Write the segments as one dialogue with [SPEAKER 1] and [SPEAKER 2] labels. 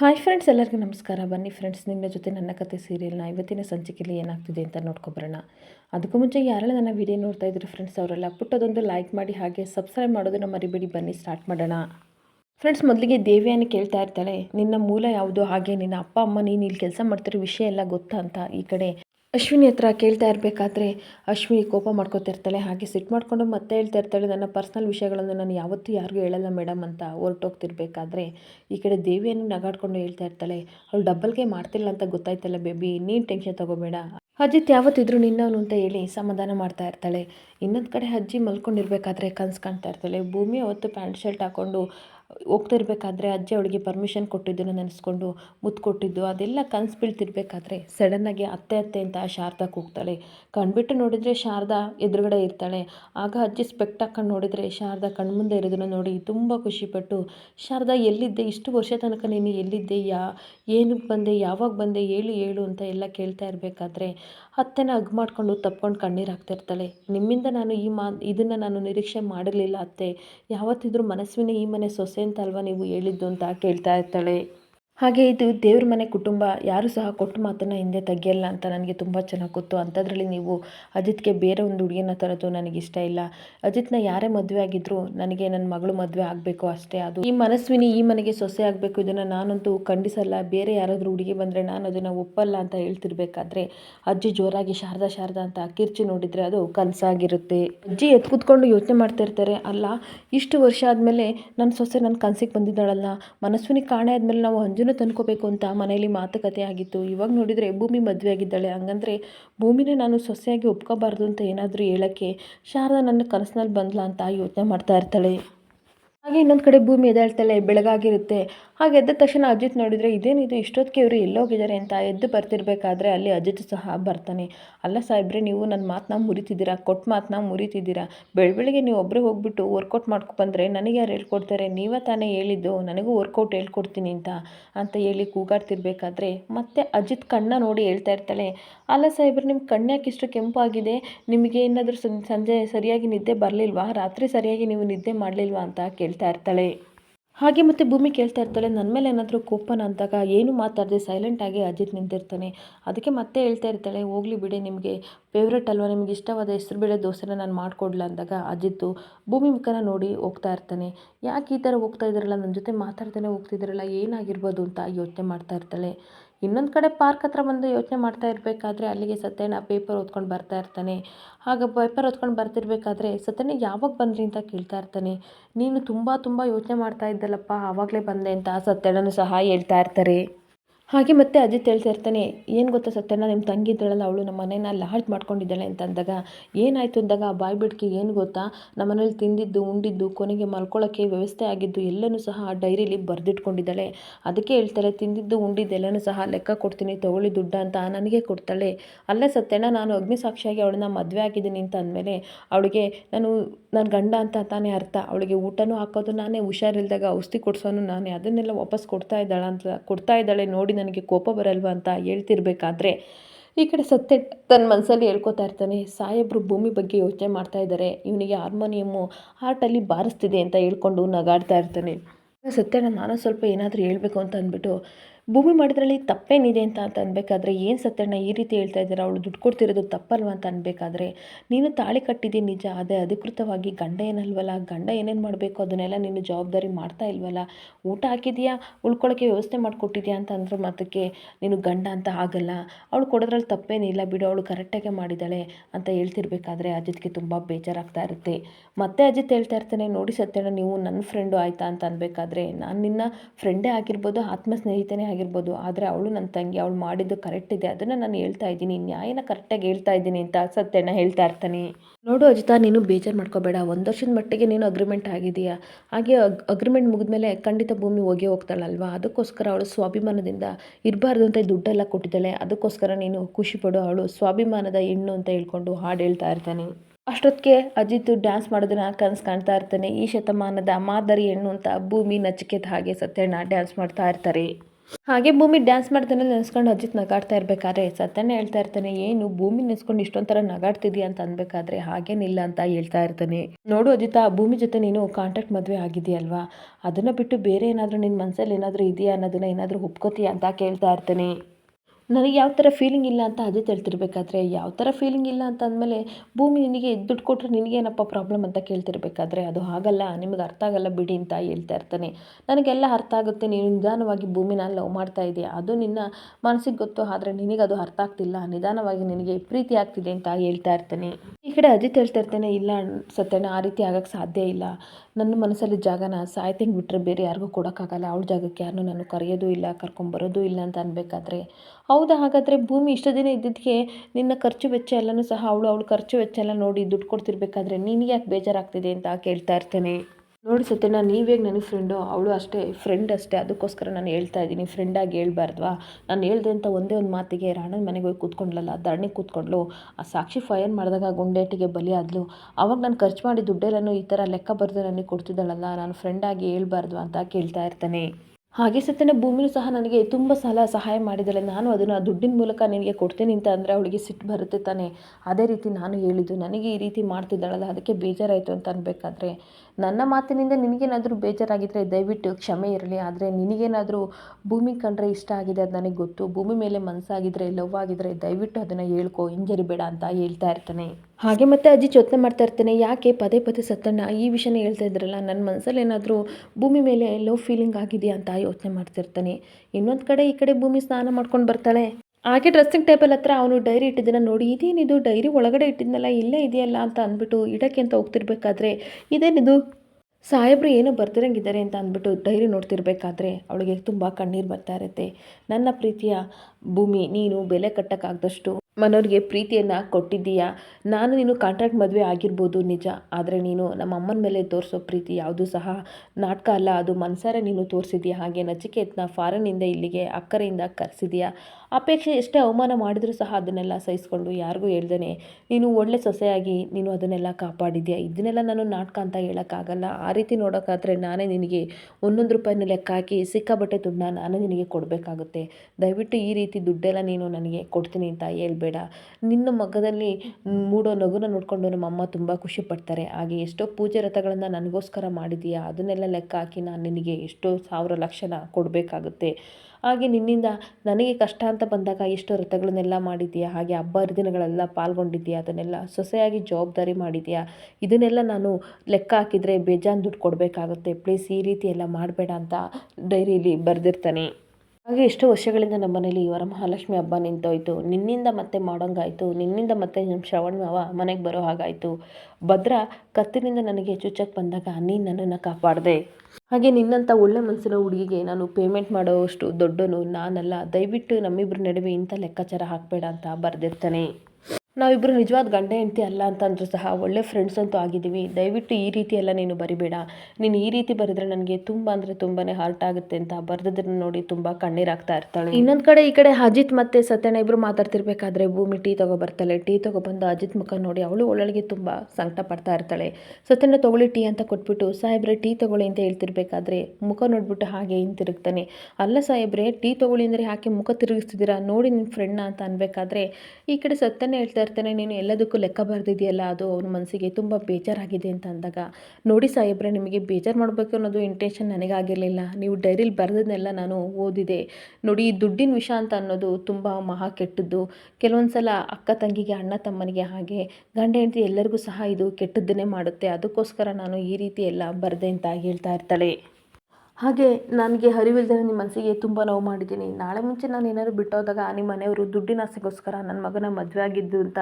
[SPEAKER 1] Hi friends ಎಲ್ಲರಿಗೂ ನಮಸ್ಕಾರ. ಬನ್ನಿ ಫ್ರೆಂಡ್ಸ್ ನಿನ್ನ ಜೊತೆ ನನ್ನ ಕತೆ ಸೀರಿಯಲ್ನ ಇವತ್ತಿನ ಸಂಚಿಕೆಯಲ್ಲಿ ಏನಾಗ್ತಿದೆ ಅಂತ ನೋಡ್ಕೊಬರೋಣ. ಅದಕ್ಕೂ ಮುಂಚೆ ಯಾರೆಲ್ಲ ನನ್ನ ವಿಡಿಯೋ ನೋಡ್ತಾ ಇದ್ರು ಫ್ರೆಂಡ್ಸ್ ಅವರೆಲ್ಲ ಪುಟ್ಟದೊಂದು ಲೈಕ್ ಮಾಡಿ ಹಾಗೆ ಸಬ್ಸ್ಕ್ರೈಬ್ ಮಾಡೋದನ್ನು ಮರಿಬೇಡಿ. ಬನ್ನಿ ಸ್ಟಾರ್ಟ್ ಮಾಡೋಣ. ಫ್ರೆಂಡ್ಸ್ ಮೊದಲಿಗೆ ದೇವಿಯನ್ನು ಕೇಳ್ತಾ ಇರ್ತಾಳೆ, ನಿನ್ನ ಮೂಲ ಯಾವುದು? ಹಾಗೆ ನಿನ್ನ ಅಪ್ಪ, ಅಮ್ಮ, ನೀನು ಇಲ್ಲಿ ಕೆಲಸ ಮಾಡ್ತಿರೋ ವಿಷಯ ಎಲ್ಲ ಗೊತ್ತಾ? ಅಂತ ಈ ಕಡೆ ಅಶ್ವಿನಿ ಹತ್ರ ಕೇಳ್ತಾ ಇರಬೇಕಾದ್ರೆ ಅಶ್ವಿನಿ ಕೋಪ ಮಾಡ್ಕೊತಿರ್ತಾಳೆ, ಹಾಗೆ ಸಿಟ್ಟು ಮಾಡಿಕೊಂಡು ಮತ್ತೆ ಹೇಳ್ತಾ ಇರ್ತಾಳೆ, ನನ್ನ ಪರ್ಸ್ನಲ್ ವಿಷಯಗಳನ್ನು ನಾನು ಯಾವತ್ತೂ ಯಾರಿಗೂ ಹೇಳಲ್ಲ ಮೇಡಮ್ ಅಂತ ಹೊರಟೋಗ್ತಿರ್ಬೇಕಾದ್ರೆ ಈ ಕಡೆ ದೇವಿಯನ್ನು ನಗಾಡ್ಕೊಂಡು ಹೇಳ್ತಾ ಇರ್ತಾಳೆ, ಅವಳು ಡಬ್ಬಲ್ಗೆ ಮಾಡ್ತಿಲ್ಲ ಅಂತ ಗೊತ್ತಾಯ್ತಲ್ಲ ಬೇಬಿ ನೀನು ಟೆನ್ಷನ್ ತಗೋಬೇಡ. ಅಜಿತ್ ಯಾವತ್ತಿದ್ರು ನಿನ್ನವನು ಅಂತ ಹೇಳಿ ಸಮಾಧಾನ ಮಾಡ್ತಾ ಇರ್ತಾಳೆ, ಇನ್ನೊಂದು ಕಡೆ ಅಜ್ಜಿ ಮಲ್ಕೊಂಡಿರ್ಬೇಕಾದ್ರೆ ಕನ್ಸು ಕಾಣ್ತಾ ಇರ್ತಾಳೆ, ಭೂಮಿ ಅವತ್ತು ಪ್ಯಾಂಟ್ ಶರ್ಟ್ ಹಾಕ್ಕೊಂಡು ಹೋಗ್ತಿರ್ಬೇಕಾದ್ರೆ ಅಜ್ಜಿ ಅವಳಿಗೆ ಪರ್ಮಿಷನ್ ಕೊಟ್ಟಿದ್ದನ್ನು ನೆನೆಸ್ಕೊಂಡು ಮುತ್ತು ಕೊಟ್ಟಿದ್ದು, ಅದೆಲ್ಲ ಕನ್ಸು ಬೀಳ್ತಿರ್ಬೇಕಾದ್ರೆ ಸಡನ್ನಾಗಿ ಅತ್ತೆ ಅತ್ತೆ ಅಂತ ಶಾರದಾ ಕೂಗ್ತಾಳೆ. ಕಣ್ಬಿಟ್ಟು ನೋಡಿದರೆ ಶಾರದಾ ಎದುರುಗಡೆ ಇರ್ತಾಳೆ. ಆಗ ಅಜ್ಜಿ ಸ್ಪೆಕ್ಟ್ ಹಾಕೊಂಡು ನೋಡಿದರೆ ಶಾರದಾ ಕಣ್ಮುಂದೆ ಇರೋದನ್ನು ನೋಡಿ ತುಂಬ ಖುಷಿಪಟ್ಟು, ಶಾರದಾ, ಎಲ್ಲಿದ್ದೆ? ಇಷ್ಟು ವರ್ಷ ತನಕ ನೀನು ಎಲ್ಲಿದ್ದೆ ಯಾ ಏನಕ್ಕೆ ಬಂದೆ? ಯಾವಾಗ ಬಂದೆ? ಹೇಳು ಹೇಳು ಅಂತ ಎಲ್ಲ ಕೇಳ್ತಾ ಇರಬೇಕಾದ್ರೆ ಅತ್ತೆನ ಹಗ್ ಮಾಡಿಕೊಂಡು ತಪ್ಕೊಂಡು ಕಣ್ಣೀರು ಹಾಕ್ತಿರ್ತಾಳೆ. ನಿಮ್ಮಿಂದ ನಾನು ಈ ಮಾ, ಇದನ್ನು ನಾನು ನಿರೀಕ್ಷೆ ಮಾಡಿರಲಿಲ್ಲ ಅತ್ತೆ. ಯಾವತ್ತಿದ್ರೂ ಮನಸ್ವಿನಿ ಈ ಮನೆ ಸೊಸೆ ಅಂತ ಅಲ್ವಾ ನೀವು ಹೇಳಿದ್ದು ಅಂತ ಕೇಳ್ತಾ ಇರ್ತಾಳೆ. ಹಾಗೆ ಇದು ದೇವ್ರ ಮನೆ ಕುಟುಂಬ, ಯಾರು ಸಹ ಕೊಟ್ಟು ಮಾತನ್ನು ಹಿಂದೆ ತೆಗಿಯಲ್ಲ ಅಂತ ನನಗೆ ತುಂಬ ಚೆನ್ನಾಗಿ ಗೊತ್ತು. ಅಂಥದ್ರಲ್ಲಿ ನೀವು ಅಜಿತ್ಗೆ ಬೇರೆ ಒಂದು ಹುಡುಗಿನ ತರೋದು ನನಗೆ ಇಷ್ಟ ಇಲ್ಲ. ಅಜಿತ್ನ ಯಾರೇ ಮದುವೆ ಆಗಿದ್ರು ನನಗೆ ನನ್ನ ಮಗಳು ಮದುವೆ ಆಗಬೇಕು ಅಷ್ಟೇ. ಅದು ಈ ಮನಸ್ವಿನಿ ಈ ಮನೆಗೆ ಸೊಸೆ ಆಗಬೇಕು, ಇದನ್ನು ನಾನಂತೂ ಖಂಡಿಸಲ್ಲ. ಬೇರೆ ಯಾರಾದರೂ ಹುಡುಗಿ ಬಂದರೆ ನಾನು ಅದನ್ನು ಒಪ್ಪಲ್ಲ ಅಂತ ಹೇಳ್ತಿರ್ಬೇಕಾದ್ರೆ, ಅಜ್ಜಿ ಜೋರಾಗಿ ಶಾರದಾ ಶಾರದಾ ಅಂತ ಕಿರ್ಚಿ ನೋಡಿದರೆ ಅದು ಕನಸಾಗಿರುತ್ತೆ. ಅಜ್ಜಿ ಎತ್ ಕೂತ್ಕೊಂಡು ಯೋಚನೆ ಮಾಡ್ತಾ ಇರ್ತಾರೆ. ಅಲ್ಲ, ಇಷ್ಟು ವರ್ಷ ಆದಮೇಲೆ ನನ್ನ ಸೊಸೆ ನನ್ನ ಕನಸಿಗೆ ಬಂದಿದ್ದಾಳಲ್ಲ. ಮನಸ್ವಿನಿ ಕಾಣೆ ಆದಮೇಲೆ ನಾವು ಅಂಜು ಅದನ್ನು ತಂದ್ಕೋಬೇಕು ಅಂತ ಮನೆಯಲ್ಲಿ ಮಾತುಕತೆ ಆಗಿತ್ತು. ಇವಾಗ ನೋಡಿದರೆ ಭೂಮಿ ಮದುವೆ ಆಗಿದ್ದಾಳೆ. ಹಂಗಂದರೆ ಭೂಮಿನೇ ನಾನು ಸೊಸೆಯಾಗಿ ಒಪ್ಕೋಬಾರ್ದು ಅಂತ ಏನಾದರೂ ಹೇಳೋಕ್ಕೆ ಶಾರದಾ ನನ್ನ ಕನಸಿನಲ್ಲಿ ಬಂದ್ಲಾ ಅಂತ ಯೋಚನೆ ಮಾಡ್ತಾ ಇರ್ತಾಳೆ. ಹಾಗೆ ಇನ್ನೊಂದು ಕಡೆ ಭೂಮಿ ಎದ್ದೇಳ್ತಾಳೆ ಬೆಳಗಾಗಿರುತ್ತೆ. ಹಾಗೆ ಎದ್ದ ತಕ್ಷಣ ಅಜಿತ್ ನೋಡಿದರೆ ಇದೇನಿದು ಇಷ್ಟೊತ್ತಿಗೆ ಇವರು ಎಲ್ಲೋಗಿದ್ದಾರೆ ಅಂತ ಎದ್ದು ಬರ್ತಿರ್ಬೇಕಾದ್ರೆ ಅಲ್ಲಿ ಅಜಿತ್ ಸಹ ಬರ್ತಾನೆ. ಅಲ್ಲ ಸಾಹೇಬ್ರೆ, ನೀವು ನನ್ನ ಮಾತನ್ನ ಮುರಿತಿದ್ದೀರಾ? ಕೊಟ್ಟು ಮಾತನ್ನ ಮುರಿತಿದ್ದೀರಾ? ಬೆಳಬೆಳಿಗ್ಗೆ ನೀವು ಒಬ್ಬರೇ ಹೋಗ್ಬಿಟ್ಟು ವರ್ಕೌಟ್ ಬಂದರೆ ನನಗೆ ಯಾರು ಹೇಳ್ಕೊಡ್ತಾರೆ? ನೀವೇ ತಾನೇ ಹೇಳಿದ್ದು, ನನಗೂ ವರ್ಕೌಟ್ ಹೇಳ್ಕೊಡ್ತೀನಿ ಅಂತ. ಅಂತ ಹೇಳಿ ಕೂಗಾಡ್ತಿರ್ಬೇಕಾದ್ರೆ ಮತ್ತೆ ಅಜಿತ್ ಕಣ್ಣ ನೋಡಿ ಹೇಳ್ತಾ ಇರ್ತಾಳೆ. ಅಲ್ಲ ಸಾಹೇಬ್ರೆ ನಿಮ್ಮ ಕಣ್ಣ್ಯಾಕೆ ಇಷ್ಟು ಕೆಂಪಾಗಿದೆ ನಿಮಗೆ ಏನಾದರೂ ಸಂಜೆ ಸರಿಯಾಗಿ ನಿದ್ದೆ ಬರಲಿಲ್ವಾ? ರಾತ್ರಿ ಸರಿಯಾಗಿ ನೀವು ನಿದ್ದೆ ಮಾಡಲಿಲ್ವಾ? ಅಂತ ಕೇಳ್ತಾ ಇರ್ತಾಳೆ. ಹಾಗೆ ಮತ್ತೆ ಭೂಮಿ ಕೇಳ್ತಾ ಇರ್ತಾಳೆ. ನನ್ನ ಮೇಲೆ ಏನಾದರೂ ಕೋಪನ ಅಂದಾಗ ಏನು ಮಾತಾಡದೆ ಸೈಲೆಂಟಾಗಿ ಅಜಿತ್ ನಿಂತಿರ್ತಾನೆ. ಅದಕ್ಕೆ ಮತ್ತೆ ಹೇಳ್ತಾ ಇರ್ತಾಳೆ, ಹೋಗ್ಲಿ ಬಿಡಿ ನಿಮಗೆ ಫೇವ್ರೇಟ್ ಅಲ್ವಾ? ನಿಮಗೆ ಇಷ್ಟವಾದ ಹೆಸರು ಬೇಳೆ ದೋಸೆನ ನಾನು ಮಾಡಿಕೊಡ್ಲ ಅಂದಾಗ ಅಜಿತ್ತು ಭೂಮಿ ಮುಖನ ನೋಡಿ ಹೋಗ್ತಾ ಇರ್ತಾನೆ. ಯಾಕೆ ಈ ಥರ ಹೋಗ್ತಾ ಇದ್ದಾರಲ್ಲ ನನ್ನ ಜೊತೆ ಮಾತಾಡ್ತಾನೆ ಹೋಗ್ತಿದ್ದಾರಲ್ಲ ಏನಾಗಿರ್ಬೋದು ಅಂತ ಯೋಚನೆ ಮಾಡ್ತಾ ಇರ್ತಾಳೆ. ಇನ್ನೊಂದು ಕಡೆ ಪಾರ್ಕ್ ಹತ್ರ ಬಂದು ಯೋಚನೆ ಮಾಡ್ತಾ ಇರಬೇಕಾದ್ರೆ ಅಲ್ಲಿಗೆ ಸತ್ಯಣ್ಣ ಪೇಪರ್ ಓದ್ಕೊಂಡು ಬರ್ತಾ ಇರ್ತಾನೆ. ಆಗ ಪೇಪರ್ ಓದ್ಕೊಂಡು ಬರ್ತಿರ್ಬೇಕಾದ್ರೆ ಸತ್ಯನ ಯಾವಾಗ ಬಂದ್ರಿ ಅಂತ ಕೇಳ್ತಾ ಇರ್ತಾನೆ. ನೀನು ತುಂಬ ತುಂಬ ಯೋಚನೆ ಮಾಡ್ತಾ ಇದ್ದಲ್ಲಪ್ಪ, ಆವಾಗಲೇ ಬಂದೆ ಅಂತ ಸತ್ಯಣ್ಣನೂ ಸಹ ಹೇಳ್ತಾ ಇರ್ತಾರೆ. ಹಾಗೆ ಮತ್ತೆ ಅಜಿತ್ ಹೇಳ್ತಾ ಇರ್ತಾನೆ, ಏನು ಗೊತ್ತಾ ಸತ್ಯನ ನಿಮ್ಮ ತಂಗಿ ಇದ್ದಾಳಲ್ಲ, ಅವಳು ನಮ್ಮ ಮನೇನ ಲಾಲ್ಟ್ ಮಾಡ್ಕೊಂಡಿದ್ದಾಳೆ ಅಂತ ಅಂದಾಗ, ಏನಾಯಿತು ಅಂದಾಗ, ಆ ಬಾಯ್ ಬಿಡ್ಕಿ ಏನು ಗೊತ್ತಾ, ನಮ್ಮ ಮನೇಲಿ ತಿಂದಿದ್ದು, ಉಂಡಿದ್ದು, ಕೊನೆಗೆ ಮಲ್ಕೊಳ್ಳೋಕ್ಕೆ ವ್ಯವಸ್ಥೆ ಆಗಿದ್ದು ಎಲ್ಲನೂ ಸಹ ಆ ಡೈರಿಲಿ ಬರೆದಿಟ್ಕೊಂಡಿದ್ದಾಳೆ. ಅದಕ್ಕೆ ಹೇಳ್ತಾಳೆ, ತಿಂದಿದ್ದು, ಉಂಡಿದ್ದು ಎಲ್ಲನೂ ಸಹ ಲೆಕ್ಕ ಕೊಡ್ತೀನಿ, ತಗೊಳ್ಳಿ ದುಡ್ಡು ಅಂತ ನನಗೆ ಕೊಡ್ತಾಳೆ. ಅಲ್ಲೇ ಸತ್ಯಣ್ಣ, ನಾನು ಅಗ್ನಿ ಸಾಕ್ಷಿಯಾಗಿ ಅವಳನ್ನ ಮದುವೆ ಆಗಿದ್ದೀನಿ ಅಂತ ಅಂದಮೇಲೆ, ಅವಳಿಗೆ, ನಾನು ನನ್ನ ಗಂಡ ಅಂತ ತಾನೇ ಅರ್ಥ. ಅವಳಿಗೆ ಊಟನೂ ಹಾಕೋದು ನಾನೇ, ಹುಷಾರಿಲ್ದಾಗ ಔಷಧಿ ಕೊಡ್ಸೋನು ನಾನೇ, ಅದನ್ನೆಲ್ಲ ವಾಪಸ್ ಕೊಡ್ತಾ ಇದ್ದಾಳ ಅಂತ, ಕೊಡ್ತಾ ಇದ್ದಾಳೆ ನೋಡಿ ನನಗೆ ಕೋಪ ಬರಲ್ವ ಅಂತ ಹೇಳ್ತಿರ್ಬೇಕಾದ್ರೆ ಈ ಕಡೆ ಸತ್ಯ ತನ್ನ ಮನಸ್ಸಲ್ಲಿ ಹೇಳ್ಕೊತಾ ಇರ್ತಾನೆ, ಸಾಹೇಬ್ರು ಭೂಮಿ ಬಗ್ಗೆ ಯೋಚನೆ ಮಾಡ್ತಾ ಇದ್ದಾರೆ, ಇವನಿಗೆ ಹಾರ್ಮೋನಿಯಮ್ಮು ಹಾರ್ಟಲ್ಲಿ ಬಾರಿಸ್ತಿದೆ ಅಂತ ಹೇಳ್ಕೊಂಡು ನಗಾಡ್ತಾ ಇರ್ತಾನೆ. ಸತ್ಯನ ನಾನು ಸ್ವಲ್ಪ ಏನಾದರೂ ಹೇಳಬೇಕು ಅಂತ ಅಂದ್ಬಿಟ್ಟು ಭೂಮಿ ಮಾಡಿದ್ರಲ್ಲಿ ತಪ್ಪೇನಿದೆ ಅಂತ ಅಂತ ಅನ್ಬೇಕಾದ್ರೆ ಏನು ಸತ್ಯಣ್ಣ ಈ ರೀತಿ ಹೇಳ್ತಾ ಇದ್ದಾರೆ? ಅವಳು ದುಡ್ಡು ಕೊಡ್ತಿರೋದು ತಪ್ಪಲ್ವಾ ಅಂತ ಅನ್ಬೇಕಾದ್ರೆ ನೀನು ತಾಳಿ ಕಟ್ಟಿದ್ದೀನಿ ನಿಜ ಅದೇ ಅಧಿಕೃತವಾಗಿ ಗಂಡ ಏನಲ್ವಲ್ಲ? ಗಂಡ ಏನೇನು ಮಾಡಬೇಕು? ಅದನ್ನೆಲ್ಲ ನೀನು ಜವಾಬ್ದಾರಿ ಮಾಡ್ತಾ ಇಲ್ವಲ್ಲ? ಊಟ ಹಾಕಿದೆಯಾ? ಉಳ್ಕೊಳ್ಳೋಕ್ಕೆ ವ್ಯವಸ್ಥೆ ಮಾಡಿಕೊಟ್ಟಿದ್ಯಾ ಅಂತ ಅಂದ್ರೆ ಮತ್ತಕ್ಕೆ ನೀನು ಗಂಡ ಅಂತ ಆಗಲ್ಲ. ಅವಳು ಕೊಡೋದ್ರಲ್ಲಿ ತಪ್ಪೇನಿಲ್ಲ ಬಿಡು, ಅವಳು ಕರೆಕ್ಟಾಗೆ ಮಾಡಿದ್ದಾಳೆ ಅಂತ ಹೇಳ್ತಿರ್ಬೇಕಾದ್ರೆ ಅಜಿತ್ಗೆ ತುಂಬ ಬೇಜಾರಾಗ್ತಾ ಇರುತ್ತೆ. ಮತ್ತೆ ಅಜಿತ್ ಹೇಳ್ತಾ ಇರ್ತಾನೆ, ನೋಡಿ ಸತ್ಯಣ್ಣ, ನೀವು ನನ್ನ ಫ್ರೆಂಡು ಆಯಿತಾ? ಅಂತ ಅನ್ಬೇಕಾದ್ರೆ, ನಾನು ನಿನ್ನ ಫ್ರೆಂಡೇ ಆಗಿರ್ಬೋದು ಆತ್ಮ ಸ್ನೇಹಿತನೇ ಆಗಿರ್ಬೋದು, ಆದರೆ ಅವಳು ನನ್ನ ತಂಗಿ, ಅವಳು ಮಾಡಿದ್ದು ಕರೆಕ್ಟ್ ಇದೆ, ಅದನ್ನು ನಾನು ಹೇಳ್ತಾ ಇದ್ದೀನಿ, ನ್ಯಾಯನ ಕರೆಕ್ಟಾಗಿ ಹೇಳ್ತಾ ಇದ್ದೀನಿ ಅಂತ ಸತ್ಯಣ್ಣ ಹೇಳ್ತಾ ಇರ್ತಾನೆ. ನೋಡು ಅಜಿತಾ, ನೀನು ಬೇಜಾರು ಮಾಡ್ಕೋಬೇಡ, ಒಂದು ವರ್ಷದ ಮಟ್ಟಿಗೆ ನೀನು ಅಗ್ರಿಮೆಂಟ್ ಆಗಿದೆಯಾ ಹಾಗೆ ಅಗ್ರಿಮೆಂಟ್ ಮುಗಿದ್ಮೇಲೆ ಖಂಡಿತ ಭೂಮಿ ಹೋಗಿ ಹೋಗ್ತಾಳಲ್ವಾ? ಅದಕ್ಕೋಸ್ಕರ ಅವಳು ಸ್ವಾಭಿಮಾನದಿಂದ ಇರಬಾರ್ದು ಅಂತ ದುಡ್ಡೆಲ್ಲ ಕೊಟ್ಟಿದ್ದಾಳೆ, ಅದಕ್ಕೋಸ್ಕರ ನೀನು ಖುಷಿ ಪಡು, ಅವಳು ಸ್ವಾಭಿಮಾನದ ಹೆಣ್ಣು ಅಂತ ಹೇಳ್ಕೊಂಡು ಹಾಡು ಹೇಳ್ತಾ ಇರ್ತಾನೆ. ಅಷ್ಟೊತ್ತಿಗೆ ಅಜಿತ್ ಡ್ಯಾನ್ಸ್ ಮಾಡೋದನ್ನ ಕನಸು ಕಾಣ್ತಾ ಇರ್ತಾನೆ, ಈ ಶತಮಾನದ ಮಾದರಿ ಹೆಣ್ಣು ಅಂತ ಭೂಮಿ ನಚಿಕೆತ ಹಾಗೆ ಸತ್ಯಣ್ಣ ಡ್ಯಾನ್ಸ್ ಮಾಡ್ತಾ ಇರ್ತಾರೆ. ಹಾಗೆ ಭೂಮಿ ಡ್ಯಾನ್ಸ್ ಮಾಡ್ತಾನೆ ನೆನೆಸ್ಕೊಂಡು ಅಜಿತ್ ನಗಾಡ್ತಾ ಇರಬೇಕಾದ್ರೆ ಸತ್ಯನೇ ಹೇಳ್ತಾ ಇರ್ತಾನೆ, ಏನು ಭೂಮಿ ನೆನೆಸ್ಕೊಂಡು ಇಷ್ಟೊಂಥರ ನಗಾಡ್ತಿದ್ಯಾ ಅಂತ ಅನ್ಬೇಕಾದ್ರೆ ಹಾಗೇನಿಲ್ಲ ಅಂತ ಹೇಳ್ತಾ ಇರ್ತಾನೆ. ನೋಡು ಅಜಿತ, ಭೂಮಿ ಜೊತೆ ನೀನು ಕಾಂಟ್ಯಾಕ್ಟ್ ಮದುವೆ ಆಗಿದೆಯಲ್ವಾ ಅದನ್ನು ಬಿಟ್ಟು ಬೇರೆ ಏನಾದರೂ ನಿನ್ನ ಮನಸ್ಸಲ್ಲಿ ಏನಾದರೂ ಇದೆಯಾ ಅನ್ನೋದನ್ನ ಏನಾದರೂ ಒಪ್ಕೋತೀಯಾ ಅಂತ ಕೇಳ್ತಾ ಇರ್ತಾನೆ. ನನಗೆ ಯಾವ ಥರ ಫೀಲಿಂಗ್ ಇಲ್ಲ ಅಂತ ಅದೇ ತಿಳ್ತಿರ್ಬೇಕಾದ್ರೆ, ಯಾವ ಥರ ಫೀಲಿಂಗ್ ಇಲ್ಲ ಅಂತ ಅಂದಮೇಲೆ ಭೂಮಿ ನಿನಗೆ ದುಡ್ಡು ಕೊಟ್ಟರೆ ನಿನಗೇನಪ್ಪ ಪ್ರಾಬ್ಲಮ್ ಅಂತ ಕೇಳ್ತಿರ್ಬೇಕಾದ್ರೆ, ಅದು ಹಾಗಲ್ಲ, ನಿಮಗೆ ಅರ್ಥ ಆಗಲ್ಲ ಬಿಡಿ ಅಂತ ಹೇಳ್ತಾ ಇರ್ತಾನೆ. ನನಗೆಲ್ಲ ಅರ್ಥ ಆಗುತ್ತೆ, ನೀನು ನಿಧಾನವಾಗಿ ಭೂಮಿನ ಲವ್ ಮಾಡ್ತಾ ಇದೆಯಾ. ಅದು ನಿನ್ನ ಮನಸ್ಸಿಗೆ ಗೊತ್ತು, ಆದರೆ ನಿನಗೆ ಅದು ಅರ್ಥ ಆಗ್ತಿಲ್ಲ. ನಿಧಾನವಾಗಿ ನಿನಗೆ ಪ್ರೀತಿ ಆಗ್ತಿದೆ ಅಂತ ಹೇಳ್ತಾ ಇರ್ತಾನೆ. ಈ ಕಡೆ ಅಜಿತ್ ಹೇಳ್ತಾ ಇರ್ತಾನೆ, ಇಲ್ಲ ಸತ್ಯಣ್ಣ, ಆ ರೀತಿ ಆಗಕ್ಕೆ ಸಾಧ್ಯ ಇಲ್ಲ. ನನ್ನ ಮನಸ್ಸಲ್ಲಿ ಜಾಗನ ಸಾಯ್ತಂಗೆ ಬಿಟ್ಟರೆ ಬೇರೆ ಯಾರಿಗೂ ಕೊಡೋಕ್ಕಾಗಲ್ಲ. ಅವಳ ಜಾಗಕ್ಕೆ ಯಾರನ್ನು ನಾನು ಕರೆಯೋದು ಇಲ್ಲ ಕರ್ಕೊಂಬರೋದು ಇಲ್ಲ ಅಂತ ಅನ್ಬೇಕಾದ್ರೆ. ಹೌದಾ? ಹಾಗಾದರೆ ಭೂಮಿ ಇಷ್ಟು ದಿನ ಇದ್ದಿದ್ದಕ್ಕೆ ನಿನ್ನ ಖರ್ಚು ವೆಚ್ಚ ಎಲ್ಲನೂ ಸಹ ಅವಳು ಅವಳು ಖರ್ಚು ವೆಚ್ಚ ಎಲ್ಲ ನೋಡಿ ದುಡ್ಡು ಕೊಡ್ತಿರ್ಬೇಕಾದ್ರೆ ನಿನಗೆ ಯಾಕೆ ಬೇಜಾರಾಗ್ತಿದೆ ಅಂತ ಕೇಳ್ತಾ ಇರ್ತೇನೆ. ನೋಡಿ ಸತ್ಯಣ್ಣ ನೀವೇಗ ನನಗೆ ಫ್ರೆಂಡು ಅವಳು ಅಷ್ಟೇ ಫ್ರೆಂಡ್ ಅಷ್ಟೇ. ಅದಕ್ಕೋಸ್ಕರ ನಾನು ಹೇಳ್ತಾ ಇದ್ದೀನಿ ಫ್ರೆಂಡಾಗಿ ಹೇಳ್ಬಾರ್ದ್ವಾ? ನಾನು ಹೇಳ್ದೆ ಅಂತ ಒಂದೇ ಒಂದು ಮಾತಿಗೆ ರಾಣನ ಮನೆಗೆ ಹೋಗಿ ಕೂತ್ಕೊಂಡ್ಲಲ್ಲ, ಧರಣಿ ಕೂತ್ಕೊಂಡ್ಲು. ಆ ಸಾಕ್ಷಿ ಫೈರ್ ಮಾಡಿದಾಗ ಗುಂಡೇಟಿಗೆ ಬಲಿಯಾದ್ಲು ಅವಾಗ ನಾನು ಖರ್ಚು ಮಾಡಿ ದುಡ್ಡೆಲ್ಲನೂ ಈ ಥರ ಲೆಕ್ಕ ಬರೆದು ನನಗೆ ಕೊಡ್ತಿದ್ದಾಳಲ್ಲ, ನಾನು ಫ್ರೆಂಡಾಗಿ ಹೇಳ್ಬಾರ್ದು ಅಂತ ಕೇಳ್ತಾ ಇರ್ತಾನೆ. ಹಾಗೆ ಸತ್ಯನ ಭೂಮಿನೂ ಸಹ ನನಗೆ ತುಂಬ ಸಲ ಸಹಾಯ ಮಾಡಿದಳೆ ನಾನು ಅದನ್ನು ದುಡ್ಡಿನ ಮೂಲಕ ನಿನಗೆ ಕೊಡ್ತೀನಿ ಅಂತ ಅಂದರೆ ಅವಳಿಗೆ ಸಿಟ್ಟು ಬರುತ್ತೆ ತಾನೆ. ಅದೇ ರೀತಿ ನಾನು ಹೇಳಿದ್ದು, ನನಗೆ ಈ ರೀತಿ ಮಾಡ್ತಿದ್ದಾಳಲ್ಲ, ಅದಕ್ಕೆ ಬೇಜಾರಾಯಿತು ಅಂತ ಅನ್ಬೇಕಾದ್ರೆ. ನನ್ನ ಮಾತಿನಿಂದ ನಿನಗೇನಾದರೂ ಬೇಜಾರಾಗಿದ್ದರೆ ದಯವಿಟ್ಟು ಕ್ಷಮೆ ಇರಲಿ. ಆದರೆ ನಿನಗೇನಾದರೂ ಭೂಮಿ ಕಂಡ್ರೆ ಇಷ್ಟ ಆಗಿದೆ ಅದು ನನಗೆ ಗೊತ್ತು. ಭೂಮಿ ಮೇಲೆ ಮನಸ್ಸಾಗಿದ್ದರೆ ಲವ್ ಆಗಿದ್ದರೆ ದಯವಿಟ್ಟು ಅದನ್ನು ಹೇಳ್ಕೊ. ಹಿಂಜರಿ ಬೇಡ ಅಂತ ಹೇಳ್ತಾ ಇರ್ತಾನೆ. ಹಾಗೆ ಮತ್ತೆ ಅಜ್ಜಿ ಯೋಚನೆ ಮಾಡ್ತಾ ಇರ್ತಾನೆ. ಯಾಕೆ ಪದೇ ಪದೇ ಸತ್ತಣ್ಣ? ಈ ವಿಷಯನ ಹೇಳ್ತಾ ಇದ್ರಲ್ಲ ನನ್ನ ಮನಸ್ಸಲ್ಲಿ ಏನಾದರೂ ಭೂಮಿ ಮೇಲೆ ಲವ್ ಫೀಲಿಂಗ್ ಆಗಿದೆಯಾ ಅಂತ ಯೋಚನೆ ಮಾಡ್ತಿರ್ತಾನೆ. ಇನ್ನೊಂದು ಕಡೆ ಈ ಕಡೆ ಭೂಮಿ ಸ್ನಾನ ಮಾಡ್ಕೊಂಡು ಬರ್ತಾಳೆ. ಹಾಗೆ ಡ್ರೆಸ್ಸಿಂಗ್ ಟೇಬಲ್ ಹತ್ರ ಅವನು ಡೈರಿ ಇಟ್ಟಿದ್ದನ್ನು ನೋಡಿ ಇದೇನಿದು ಡೈರಿ ಒಳಗಡೆ ಇಟ್ಟಿದ್ನಲ್ಲ, ಇಲ್ಲೇ ಇದೆಯಲ್ಲ ಅಂತ ಅಂದ್ಬಿಟ್ಟು ಇಡಕ್ಕೆ ಅಂತ ಹೋಗ್ತಿರ್ಬೇಕಾದ್ರೆ, ಇದೇನಿದು? ಸಾಹೇಬರು ಏನು ಬರ್ತಿರಂಗಿದ್ದಾರೆ ಅಂತ ಅಂದ್ಬಿಟ್ಟು ಡೈರಿ ನೋಡ್ತಿರ್ಬೇಕಾದ್ರೆ, ಅವಳಿಗೆ ತುಂಬ ಕಣ್ಣೀರು ಬರ್ತಾ ಇರುತ್ತೆ. ನನ್ನ ಪ್ರೀತಿಯ ಭೂಮಿ, ನೀನು ಬೆಲೆ ಕಟ್ಟಕ್ಕಾಗ್ದಷ್ಟು ಮನೋರಿಗೆ ಪ್ರೀತಿಯನ್ನು ಕೊಟ್ಟಿದ್ದೀಯಾ? ನಾನು ನೀನು ಕಾಂಟ್ರಾಕ್ಟ್ ಮದುವೆ ಆಗಿರ್ಬೋದು ನಿಜ. ಆದರೆ ನೀನು ನಮ್ಮ ಅಮ್ಮನ ಮೇಲೆ ತೋರಿಸೋ ಪ್ರೀತಿ ಯಾವುದೂ ಸಹ ನಾಟಕ ಅಲ್ಲ. ಅದು ಮನಸಾರೆ ನೀನು ತೋರಿಸಿದ್ಯಾ ಹಾಗೆ ನಚಿಕೇತ್ನ ಫಾರಿನಿಂದ ಇಲ್ಲಿಗೆ ಅಕ್ಕರೆಯಿಂದ ಕರೆಸಿದ್ಯಾ ಅಪೇಕ್ಷೆ ಎಷ್ಟೇ ಅವಮಾನ ಮಾಡಿದರೂ ಸಹ ಅದನ್ನೆಲ್ಲ ಸಹಿಸ್ಕೊಂಡು ಯಾರಿಗೂ ಹೇಳ್ದೇನೆ, ನೀನು ಒಳ್ಳೆ ಸೊಸೆಯಾಗಿ ನೀನು ಅದನ್ನೆಲ್ಲ ಕಾಪಾಡಿದ್ಯಾ ಇದನ್ನೆಲ್ಲ ನಾನು ನಾಟಕ ಅಂತ ಹೇಳೋಕ್ಕಾಗಲ್ಲ. ಆ ರೀತಿ ನೋಡೋಕ್ಕಾದರೆ ನಾನೇ ನಿನಗೆ ಒಂದೊಂದು ರೂಪಾಯಿನ ಲೆಕ್ಕ ಹಾಕಿ ಸಿಕ್ಕಾಬಟ್ಟೆ ದುಡ್ಡನ್ನ ನಾನೇ ನಿನಗೆ ಕೊಡಬೇಕಾಗುತ್ತೆ. ದಯವಿಟ್ಟು ಈ ರೀತಿ ದುಡ್ಡೆಲ್ಲ ನೀನು ನನಗೆ ಕೊಡ್ತೀನಿ ಅಂತ ಹೇಳ್ಬೇಡ ನಿನ್ನ ಮಗದಲ್ಲಿ ಮೂಡೋ ನಗುನ ನೋಡಿಕೊಂಡು ನಮ್ಮ ಅಮ್ಮ ತುಂಬ ಖುಷಿ ಪಡ್ತಾರೆ. ಹಾಗೆ ಎಷ್ಟೋ ಪೂಜೆ ರಥಗಳನ್ನು ನನಗೋಸ್ಕರ ಮಾಡಿದೀಯಾ? ಅದನ್ನೆಲ್ಲ ಲೆಕ್ಕ ಹಾಕಿ ನಾನು ನಿನಗೆ ಎಷ್ಟೋ ಸಾವಿರ ಲಕ್ಷನ ಕೊಡಬೇಕಾಗುತ್ತೆ. ಹಾಗೆ ನಿನ್ನಿಂದ ನನಗೆ ಕಷ್ಟ ಅಂತ ಬಂದಾಗ ಎಷ್ಟೋ ರಥಗಳನ್ನೆಲ್ಲ ಮಾಡಿದೀಯಾ? ಹಾಗೆ ಹಬ್ಬ, ಹರಿದಿನಗಳೆಲ್ಲ ಪಾಲ್ಗೊಂಡಿದ್ದೀಯಾ ಅದನ್ನೆಲ್ಲ ಸೊಸೆಯಾಗಿ ಜವಾಬ್ದಾರಿ ಮಾಡಿದೀಯಾ? ಇದನ್ನೆಲ್ಲ ನಾನು ಲೆಕ್ಕ ಹಾಕಿದರೆ ಬೇಜಾನ್ ದುಡ್ಡು ಕೊಡಬೇಕಾಗುತ್ತೆ. ಪ್ಲೀಸ್ ಈ ರೀತಿ ಎಲ್ಲ ಮಾಡಬೇಡ ಅಂತ ಡೈರಿಯಲ್ಲಿ ಬರೆದಿರ್ತಾನೆ. ಹಾಗೆ ಎಷ್ಟೋ ವರ್ಷಗಳಿಂದ ನಮ್ಮ ಮನೇಲಿ ವರಮಹಾಲಕ್ಷ್ಮಿ ಹಬ್ಬ ನಿಂತೋಯ್ತು. ನಿನ್ನಿಂದ ಮತ್ತೆ ಮಾಡೋಂಗಾಯ್ತು. ನಿನ್ನಿಂದ ಮತ್ತೆ ನಮ್ಮ ಶ್ರವಣ ಮಾವ ಮನೆಗೆ ಬರೋ ಹಾಗಾಯಿತು. ಭದ್ರ ಕತ್ತಿನಿಂದ ನನಗೆ ಚುಚ್ಚಕ್ಕೆ ಬಂದಾಗ ನೀನು ನನ್ನನ್ನು ಕಾಪಾಡಿದೆ. ಹಾಗೆ ನಿನ್ನಂಥ ಒಳ್ಳೆ ಮನಸ್ಸಿನ ಹುಡುಗಿಗೆ ನಾನು ಪೇಮೆಂಟ್ ಮಾಡೋವಷ್ಟು ದೊಡ್ಡನು ನಾನಲ್ಲ. ದಯವಿಟ್ಟು ನಮ್ಮಿಬ್ಬರ ನಡುವೆ ಇಂಥ ಲೆಕ್ಕಾಚಾರ ಹಾಕಬೇಡ ಅಂತ ಬರೆದಿರ್ತಾನೆ. ನಾವಿಬ್ಬರು ನಿಜವಾದ ಗಂಡ, ಹೆಂಡತಿ ಅಲ್ಲ ಅಂತಂದ್ರೂ ಸಹ ಒಳ್ಳೆ ಫ್ರೆಂಡ್ಸ್ ಅಂತೂ ಆಗಿದ್ದೀವಿ. ದಯವಿಟ್ಟು ಈ ರೀತಿ ಎಲ್ಲ ನೀನು ಬರಿಬೇಡ. ನೀನು ಈ ರೀತಿ ಬರೆದ್ರೆ ನನಗೆ ತುಂಬ ಅಂದರೆ ತುಂಬಾ ಹಾರ್ಟ್ ಆಗುತ್ತೆ ಅಂತ ಬರೆದದನ್ನು ನೋಡಿ ತುಂಬ ಕಣ್ಣೀರಾಗ್ತಾ ಇರ್ತಾಳೆ. ಇನ್ನೊಂದು ಕಡೆ ಈ ಕಡೆ ಅಜಿತ್ ಮತ್ತು ಸತ್ಯನ ಇಬ್ಬರು ಮಾತಾಡ್ತಿರ್ಬೇಕಾದ್ರೆ ಭೂಮಿ ಟೀ ತಗೋ ಬರ್ತಾಳೆ. ಟೀ ತಗೊಬಂದು ಅಜಿತ್ ಮುಖ ನೋಡಿ ಅವಳು ಒಳಗೆ ತುಂಬ ಸಂಕಟ ಪಡ್ತಾ ಇರ್ತಾಳೆ. ಸತ್ಯನ ತಗೊಳ್ಳಿ ಟೀ ಅಂತ ಕೊಟ್ಬಿಟ್ಟು, ಸಾಹೇಬ್ರೆ, ಟೀ ತಗೊಳ್ಳಿ ಅಂತ ಹೇಳ್ತಿರ್ಬೇಕಾದ್ರೆ ಮುಖ ನೋಡ್ಬಿಟ್ಟು ಹಾಗೆ ಹಿಂತಿರುಗ್ತಾನೆ. ಅಲ್ಲ ಸಾಹೇಬ್ರೆ, ಟೀ ತಗೊಳ್ಳಿ ಅಂದರೆ ಯಾಕೆ ಮುಖ ತಿರುಗಿಸ್ತಿದ್ದೀರಾ? ನೋಡಿ ನಿಮ್ಮ ಫ್ರೆಂಡ್ನ ಅಂತ ಅನ್ಬೇಕಾದ್ರೆ, ಈ ಕಡೆ ಸತ್ಯನೇ ಹೇಳ್ತಾ ಇರ್ತಾನೆ ನೀನು ಎಲ್ಲದಕ್ಕೂ ಲೆಕ್ಕ ಬರೆದಿದೆಯಲ್ಲ, ಅದು ಅವನ ಮನಸ್ಸಿಗೆ ತುಂಬ ಬೇಜಾರಾಗಿದೆ ಅಂತ ಅಂದಾಗ, ನೋಡಿ ಸಾಹೇಬ್ರೆ, ನಿಮಗೆ ಬೇಜಾರು ಮಾಡಬೇಕು ಅನ್ನೋದು ಇಂಟೆನ್ಷನ್ ನನಗಾಗಿರಲಿಲ್ಲ. ನೀವು ಡೈರಿಲಿ ಬರೆದನ್ನೆಲ್ಲ ನಾನು ಓದಿದೆ. ನೋಡಿ ದುಡ್ಡಿನ ವಿಷಯ ಅಂತ ಅನ್ನೋದು ತುಂಬ ಮಹಾ ಕೆಟ್ಟದ್ದು. ಕೆಲವೊಂದು ಸಲ ಅಕ್ಕ ತಂಗಿಗೆ, ಅಣ್ಣ ತಮ್ಮನಿಗೆ ಹಾಗೆ ಗಂಡ ಹೆಂಡತಿ ಎಲ್ಲರಿಗೂ ಸಹ ಇದು ಕೆಟ್ಟದ್ದನ್ನೇ ಮಾಡುತ್ತೆ. ಅದಕ್ಕೋಸ್ಕರ ನಾನು ಈ ರೀತಿ ಎಲ್ಲ ಬರೆದೆ ಅಂತ ಹೇಳ್ತಾ ಇರ್ತಾಳೆ. ಹಾಗೆ ನನಗೆ ಅರಿವಿಲ್ದೇ ನಿಮ್ಮ ಮನಸ್ಸಿಗೆ ತುಂಬ ನೋವು ಮಾಡಿದ್ದೀನಿ. ನಾಳೆ ಮುಂಚೆ ನಾನು ಏನಾದ್ರು ಬಿಟ್ಟೋದಾಗ ನಿಮ್ಮ ಮನೆಯವರು ದುಡ್ಡಿನ ಆಸೆಗೋಸ್ಕರ ನನ್ನ ಮಗನ ಮದುವೆ ಆಗಿದ್ದು ಅಂತ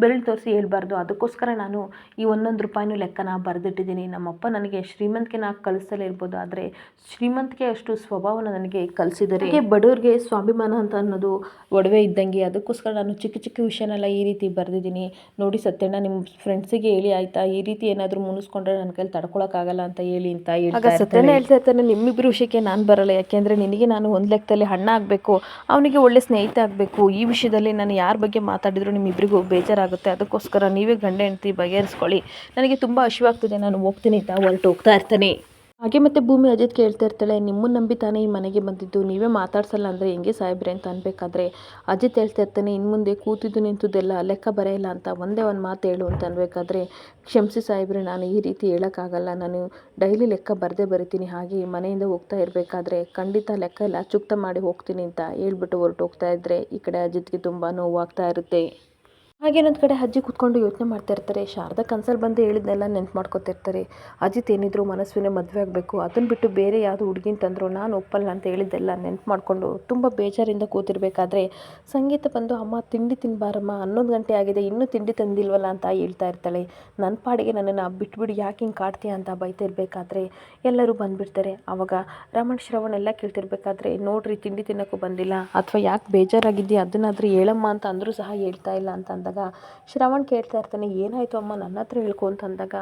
[SPEAKER 1] ಬೆರಳು ತೋರಿಸಿ ಹೇಳ್ಬಾರ್ದು. ಅದಕ್ಕೋಸ್ಕರ ನಾನು ಈ ಒಂದೊಂದು ರೂಪಾಯಿನೂ ಲೆಕ್ಕನ ಬರೆದಿಟ್ಟಿದ್ದೀನಿ. ನಮ್ಮಪ್ಪ ನನಗೆ ಶ್ರೀಮಂತಿಕೆನ ಕಲಿಸಲೇ ಇರ್ಬೋದು. ಆದರೆ ಶ್ರೀಮಂತಿಕೆ ಅಷ್ಟು ಸ್ವಭಾವನ ನನಗೆ ಕಲಿಸಿದ್ದಾರೆ ಹಾಗೆ ಬಡವ್ರಿಗೆ ಸ್ವಾಭಿಮಾನ ಅಂತ ಅನ್ನೋದು ಒಡವೆ ಇದ್ದಂಗೆ ಅದಕ್ಕೋಸ್ಕರ ನಾನು ಚಿಕ್ಕ ಚಿಕ್ಕ ವಿಷಯನೆಲ್ಲ ಈ ರೀತಿ ಬರೆದಿದ್ದೀನಿ. ನೋಡಿ ಸತ್ಯಣ್ಣ ನಿಮ್ಮ ಫ್ರೆಂಡ್ಸಿಗೆ ಹೇಳಿ ಆಯಿತಾ? ಈ ರೀತಿ ಏನಾದರೂ ಮುನಿಸ್ಕೊಂಡ್ರೆ ನನ್ನ ಕೈಲಿ ತಡ್ಕೊಳಕ್ಕಾಗಲ್ಲ ಅಂತ ಹೇಳಿ ಅಂತ ಹೇಳ್ತಾ ಸತ್ಯನ ಹೇಳ್ತಾ ಇರ್ತಾನೆ ನಿಮ್ಮಿಬ್ಬರು ವಿಷಯಕ್ಕೆ ನಾನು ಬರಲ್ಲ. ಯಾಕೆಂದರೆ ನಿನಗೆ ನಾನು ಒಂದು ಲೆಕ್ಕದಲ್ಲಿ ಹಣ್ಣ ಆಗಬೇಕು, ಅವನಿಗೆ ಒಳ್ಳೆ ಸ್ನೇಹಿತ ಆಗಬೇಕು. ಈ ವಿಷಯದಲ್ಲಿ ನಾನು ಯಾರ ಬಗ್ಗೆ ಮಾತಾಡಿದ್ರು ನಿಮ್ಮಿಬ್ಬರಿಗೂ ಬೇಜಾರಾಗುತ್ತೆ. ಅದಕ್ಕೋಸ್ಕರ ನೀವೇ ಗಂಡ ಹೆಂಡತಿ ಬಗೆಹರಿಸ್ಕೊಳ್ಳಿ. ನನಗೆ ತುಂಬ ಹಸಿವಾಗ್ತಿದೆ ನಾನು ಹೋಗ್ತೀನಿ ಅಂತ ಹೊರಟು ಹೋಗ್ತಾ ಇರ್ತಾನೆ. ಹಾಗೆ ಮತ್ತೆ ಭೂಮಿ ಅಜಿತ್ ಕೇಳ್ತಾ ಇರ್ತಾಳೆ ನಿಮ್ಮನ್ನು ನಂಬಿ ತಾನೇ ಈ ಮನೆಗೆ ಬಂದಿದ್ದು, ನೀವೇ ಮಾತಾಡ್ಸಲ್ಲ ಅಂದರೆ ಹೆಂಗೆ ಸಾಹೇಬ್ರೆ ಅಂತ ಅನ್ಬೇಕಾದ್ರೆ? ಅಜಿತ್ ಹೇಳ್ತಾ ಇರ್ತಾನೆ ಇನ್ನು ಮುಂದೆ ಕೂತಿದ್ದು ನಿಂತಿದ್ದೆಲ್ಲ ಲೆಕ್ಕ ಬರೆಯಲ್ಲ ಅಂತ, ಒಂದೇ ಒಂದು ಮಾತು ಹೇಳು ಅಂತ ಅನ್ಬೇಕಾದ್ರೆ ಕ್ಷಮಿಸಿ ಸಾಹೇಬ್ರೆ, ನಾನು ಈ ರೀತಿ ಹೇಳೋಕ್ಕಾಗಲ್ಲ. ನಾನು ಡೈಲಿ ಲೆಕ್ಕ ಬರದೇ ಬರಿತೀನಿ, ಹಾಗೆ ಮನೆಯಿಂದ ಹೋಗ್ತಾ ಇರಬೇಕಾದ್ರೆ ಖಂಡಿತ ಲೆಕ್ಕ ಎಲ್ಲ ಚುಕ್ತ ಮಾಡಿ ಹೋಗ್ತೀನಿ ಅಂತ ಹೇಳ್ಬಿಟ್ಟು ಹೊರಟು ಹೋಗ್ತಾ ಇದ್ದರೆ ಈ ಕಡೆ ಅಜಿತ್ಗೆ ತುಂಬ ನೋವಾಗ್ತಾ ಇರುತ್ತೆ. ಹಾಗೆ ಇನ್ನೊಂದು ಕಡೆ ಅಜ್ಜಿ ಕೂತ್ಕೊಂಡು ಯೋಚನೆ ಮಾಡ್ತಾ ಇರ್ತಾರೆ. ಶಾರದಾ ಕನ್ಸಲ್ಲಿ ಬಂದು ಹೇಳಿದ್ನೆಲ್ಲ ನೆನ್ಪು ಮಾಡ್ಕೊತಿರ್ತಾರೆ. ಅಜಿತ್ ಏನಿದ್ರು ಮನಸ್ವಿನೇ ಮದುವೆ ಆಗಬೇಕು. ಅದನ್ನು ಬಿಟ್ಟು ಬೇರೆ ಯಾವುದು ಹುಡುಗಿನ ತಂದರು ನಾನು ಒಪ್ಪಲ್ಲ ಅಂತ ಹೇಳಿದ್ದೆಲ್ಲ ನೆನ್ಪು ಮಾಡಿಕೊಂಡು ತುಂಬ ಬೇಜಾರಿಂದ ಕೂತಿರ್ಬೇಕಾದ್ರೆ ಸಂಗೀತ ಬಂದು, ಅಮ್ಮ, ತಿಂಡಿ ತಿನ್ಬಾರಮ್ಮ. ಹನ್ನೊಂದು ಗಂಟೆ ಆಗಿದೆ. ಇನ್ನೂ ತಿಂಡಿ ತಂದಿಲ್ವಲ್ಲ? ಅಂತ ಹೇಳ್ತಾ ಇರ್ತಾಳೆ. ನನ್ನ ಪಾಡಿಗೆ ನನ್ನನ್ನು ಬಿಟ್ಬಿಡು. ಯಾಕೆ ಹಿಂಗೆ ಕಾಡ್ತೀಯ ಅಂತ ಬೈತಾ ಇರಬೇಕಾದ್ರೆ ಎಲ್ಲರೂ ಬಂದುಬಿಡ್ತಾರೆ. ಆವಾಗ ರಮಣ್, ಶ್ರವಣ್ ಎಲ್ಲ ಕೇಳ್ತಿರ್ಬೇಕಾದ್ರೆ, ನೋಡ್ರಿ, ತಿಂಡಿ ತಿನ್ನೋಕ್ಕೂ ಬಂದಿಲ್ಲ. ಅಥವಾ ಯಾಕೆ ಬೇಜಾರಾಗಿದ್ದೀಯ ಅದನ್ನಾದರೂ ಹೇಳಮ್ಮ ಅಂತ ಅಂದರೂ ಸಹ ಹೇಳ್ತಾ ಇಲ್ಲ ಅಂತ ಅಂದಾಗ, ಶ್ರವಣ್ ಕೇಳ್ತಾ ಇರ್ತಾನೆ, ಏನಾಯಿತು ಅಮ್ಮ? ನನ್ನ ಹತ್ರ ಹೇಳ್ಕೊ ಅಂತ ಅಂದಾಗ,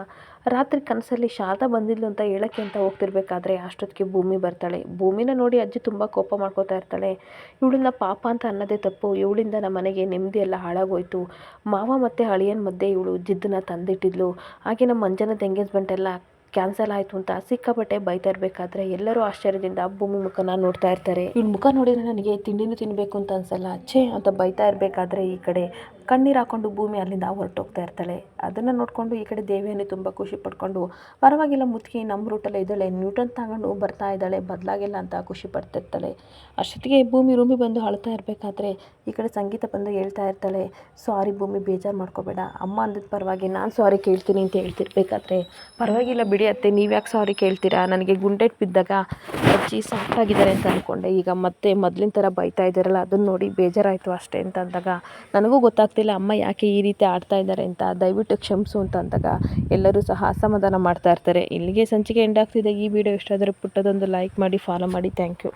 [SPEAKER 1] ರಾತ್ರಿ ಕನಸಲ್ಲಿ ಶಾರದಾ ಬಂದಿದ್ಲು ಅಂತ ಹೇಳಕ್ಕೆ ಅಂತ ಹೋಗ್ತಿರ್ಬೇಕಾದ್ರೆ ಅಷ್ಟೊತ್ತಿಗೆ ಭೂಮಿ ಬರ್ತಾಳೆ. ಭೂಮಿನ ನೋಡಿ ಅಜ್ಜಿ ತುಂಬ ಕೋಪ ಮಾಡ್ಕೋತಾ ಇರ್ತಾಳೆ. ಇವಳನ್ನ ಪಾಪ ಅಂತ ಅನ್ನೋದೇ ತಪ್ಪು. ಇವಳಿಂದ ನಮ್ಮ ಮನೆಗೆ ನೆಮ್ಮದಿ ಎಲ್ಲ ಹಾಳಾಗೋಯ್ತು. ಮಾವ ಮತ್ತು ಅಳಿಯನ ಮಧ್ಯೆ ಇವಳು ಜಿದ್ದನ್ನ ತಂದಿಟ್ಟಿದ್ಲು. ಹಾಗೆ ನಮ್ಮ ಮಂಜನದ ಎಂಗೇಜ್ಮೆಂಟ್ ಎಲ್ಲ ಕ್ಯಾನ್ಸಲ್ ಆಯಿತು ಅಂತ ಸಿಕ್ಕಾಪಟ್ಟೆ ಬೈತಾ ಇರಬೇಕಾದ್ರೆ ಎಲ್ಲರೂ ಆಶ್ಚರ್ಯದಿಂದ ಭೂಮಿ ಮುಖನ ನೋಡ್ತಾ ಇರ್ತಾರೆ. ಇವ್ಳ ಮುಖ ನೋಡಿದರೆ ನನಗೆ ತಿಂಡಿನೂ ತಿನ್ನಬೇಕು ಅಂತ ಅನ್ಸಲ್ಲ. ಛೇ ಅಂತ ಬೈತಾ ಇರಬೇಕಾದ್ರೆ ಈ ಕಡೆ. ಕಣ್ಣೀರು ಹಾಕೊಂಡು ಭೂಮಿ ಅಲ್ಲಿಂದ ಹೊರಟೋಗ್ತಾ ಇರ್ತಾಳೆ. ಅದನ್ನು ನೋಡಿಕೊಂಡು ಈ ಕಡೆ ದೇವಿಯನ್ನು ತುಂಬ ಖುಷಿ ಪಡ್ಕೊಂಡು ಪರವಾಗಿಲ್ಲ ಮುದುಕಿ ನಮ್ಮ ರೂಟಲ್ಲೇ ಇದ್ದಾಳೆ. ನ್ಯೂಟನ್ ತಗೊಂಡು ಬರ್ತಾ ಇದ್ದಾಳೆ. ಬದಲಾಗಿಲ್ಲ ಅಂತ ಖುಷಿ ಪಡ್ತಿರ್ತಾಳೆ. ಅಷ್ಟೊತ್ತಿಗೆ ಭೂಮಿ ರೂಮಿ ಬಂದು ಅಳ್ತಾ ಇರಬೇಕಾದ್ರೆ ಈ ಕಡೆ ಸಂಗೀತ ಬಂದು ಹೇಳ್ತಾ ಇರ್ತಾಳೆ ಸಾರಿ ಭೂಮಿ, ಬೇಜಾರು ಮಾಡ್ಕೋಬೇಡ. ಅಮ್ಮ ಅಂದಿದ್ದ ಪರವಾಗಿ ನಾನು ಸಾರಿ ಕೇಳ್ತೀನಿ ಅಂತ ಹೇಳ್ತಿರ್ಬೇಕಾದ್ರೆ, ಪರವಾಗಿಲ್ಲ ಬಿಡಿ ಅತ್ತೆ ನೀವ್ಯಾಕೆ ಸಾರಿ ಕೇಳ್ತೀರಾ? ನನಗೆ ಗುಂಡೆಟ್ ಬಿದ್ದಾಗ ಅಜ್ಜಿ ಸಾಫ್ಟ್ ಆಗಿದ್ದಾರೆ ಅಂತ ಅಂದ್ಕೊಂಡೆ ಈಗ ಮತ್ತೆ ಮೊದಲಿನ ಥರ ಬೈತಾ ಇದ್ದಾರಲ್ಲ ಅದನ್ನು ನೋಡಿ ಬೇಜಾರಾಯಿತು ಅಷ್ಟೇ. ಅಂತ ಅಂದಾಗ, ನನಗೂ ಗೊತ್ತಾಗ್ತಿಲ್ಲ ಅಮ್ಮ ಯಾಕೆ ಈ ರೀತಿ ಆಡ್ತಾ ಇದ್ದಾರೆ ಅಂತ ದಯವಿಟ್ಟು ಕ್ಷಮಿಸು ಅಂತ ಅಂದಾಗ ಎಲ್ಲರೂ ಸಹ ಅಸಮಾಧಾನ ಮಾಡ್ತಾ ಇರ್ತಾರೆ. ಇಲ್ಲಿಗೆ ಸಂಚಿಕೆ ಎಂಡ್ ಆಗ್ತಿದೆ. ಈ ವಿಡಿಯೋ ಇಷ್ಟ ಪುಟ್ಟದೊಂದು ಲೈಕ್ ಮಾಡಿ ಫಾಲೋ ಮಾಡಿ. Thank you